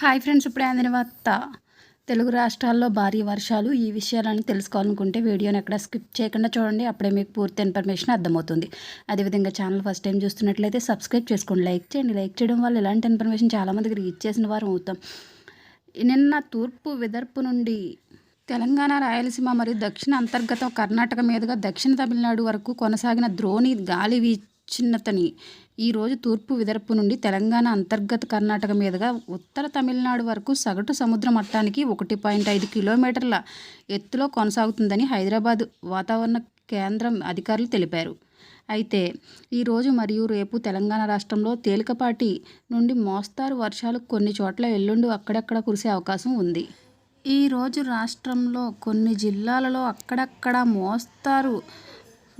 Hi friends ఇప్పుడే అందిన వార్త. తెలుగు రాష్ట్రాల్లో భారీ వర్షాలు ఈ విషయాలను తెలుసుకోవాలనుకుంటే వీడియోని ఎక్కడ స్కిప్ చేయకుండా చూడండి అప్పుడే మీకు పూర్తి ఇన్ఫర్మేషన్ అర్థమవుతుంది. అదేవిధంగా ఛానల్ ఫస్ట్ టైం చూస్తున్నట్లయితే సబ్స్క్రైబ్ చేసుకోండి లైక్ చేయండి. లైక్ చేయడం వల్ల ఇలాంటి ఇన్ఫర్మేషన్ చాలామందికి రీచ్ చేసిన వారు అవుతాం. నిన్న తూర్పు విదర్పు నుండి తెలంగాణ రాయలసీమ మరియు దక్షిణ అంతర్గత కర్ణాటక మీదుగా దక్షిణ తమిళనాడు వరకు కొనసాగిన ద్రోణి గాలి వీచిన్నతని ఈరోజు తూర్పు విదర్భ నుండి తెలంగాణ అంతర్గత కర్ణాటక మీదుగా ఉత్తర తమిళనాడు వరకు సగటు సముద్ర మట్టానికి ఒకటి పాయింట్ ఐదు కిలోమీటర్ల ఎత్తులో కొనసాగుతుందని హైదరాబాద్ వాతావరణ కేంద్రం అధికారులు తెలిపారు. అయితే ఈరోజు మరియు రేపు తెలంగాణ రాష్ట్రంలో తేలికపాటి నుండి మోస్తారు వర్షాలు కొన్ని చోట్ల ఎల్లుండి అక్కడక్కడ కురిసే అవకాశం ఉంది. ఈరోజు రాష్ట్రంలో కొన్ని జిల్లాలలో అక్కడక్కడ మోస్తారు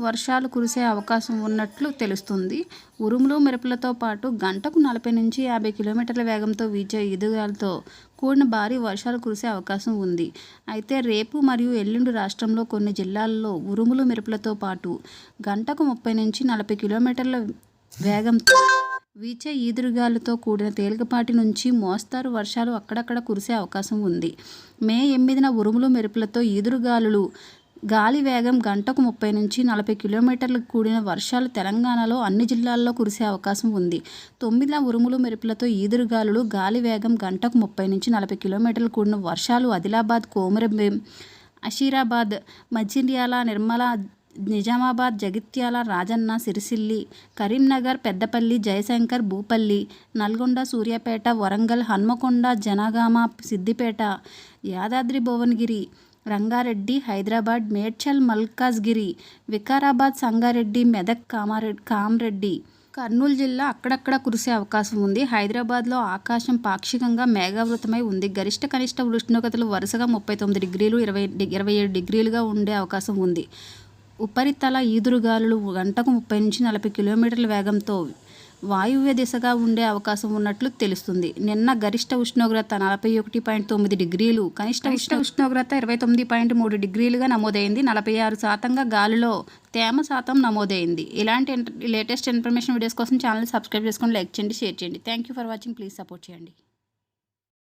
వర్షాలు కురిసే అవకాశం ఉన్నట్లు తెలుస్తుంది. ఉరుములు మెరుపులతో పాటు గంటకు నలభై నుంచి యాభై కిలోమీటర్ల వేగంతో వీచే ఈదుగాలతో కూడిన భారీ వర్షాలు కురిసే అవకాశం ఉంది. అయితే రేపు మరియు ఎల్లుండి రాష్ట్రంలో కొన్ని జిల్లాల్లో ఉరుములు మెరుపులతో పాటు గంటకు ముప్పై నుంచి నలభై కిలోమీటర్ల వేగంతో వీచే ఈదురుగాలుతో కూడిన తేలికపాటి నుంచి మోస్తారు వర్షాలు అక్కడక్కడ కురిసే అవకాశం ఉంది. మే ఎనిమిదిన ఉరుములు మెరుపులతో ఈదురుగాలులు గాలి వేగం గంటకు ముప్పై నుంచి నలభై కిలోమీటర్లకు కూడిన వర్షాలు తెలంగాణలో అన్ని జిల్లాల్లో కురిసే అవకాశం ఉంది. తొమ్మిదిన ఉరుములు మెరుపులతో ఈదురుగాలులు గాలి వేగం గంటకు ముప్పై నుంచి నలభై కిలోమీటర్లు కూడిన వర్షాలు ఆదిలాబాద్ కోమరంభీం అషీరాబాద్ మంచిర్యాల నిర్మల నిజామాబాద్ జగిత్యాల రాజన్న సిరిసిల్లి కరీంనగర్ పెద్దపల్లి జయశంకర్ భూపల్లి నల్గొండ సూర్యాపేట వరంగల్ హన్మకొండ జనగామ సిద్దిపేట యాదాద్రి భువనగిరి రంగారెడ్డి హైదరాబాద్ మేడ్చల్ మల్కాజ్గిరి వికారాబాద్ సంగారెడ్డి మెదక్ కామారెడ్డి కామరెడ్డి. కర్నూలు జిల్లా అక్కడక్కడ కురిసే అవకాశం ఉంది. హైదరాబాద్లో ఆకాశం పాక్షికంగా మేఘావృతమై ఉంది. గరిష్ట కనిష్ట ఉష్ణోగ్రతలు వరుసగా ముప్పై తొమ్మిది డిగ్రీలు ఇరవై ఇరవై ఏడు డిగ్రీలుగా ఉండే అవకాశం ఉంది. ఉపరితల ఈదురుగాలులు గంటకు ముప్పై నుంచి నలభై కిలోమీటర్ల వేగంతో వాయువ్య దిశగా ఉండే అవకాశం ఉన్నట్లు తెలుస్తుంది. నిన్న గరిష్ట ఉష్ణోగ్రత నలభై ఒకటి పాయింట్ తొమ్మిది డిగ్రీలు కనిష్ట ఉష్ణోగ్రత ఇరవై తొమ్మిది పాయింట్ మూడు డిగ్రీలుగా నమోదైంది. నలభై ఆరు శాతంగా గాలిలో తేమ శాతం నమోదైంది. ఇలాంటి లేటెస్ట్ ఇన్ఫర్మేషన్ వీడియోస్ కోసం ఛానల్ సబ్స్క్రైబ్ చేసుకొని లైక్ చేయండి షేర్ చేయండి. Thank you for watching please support చేయండి.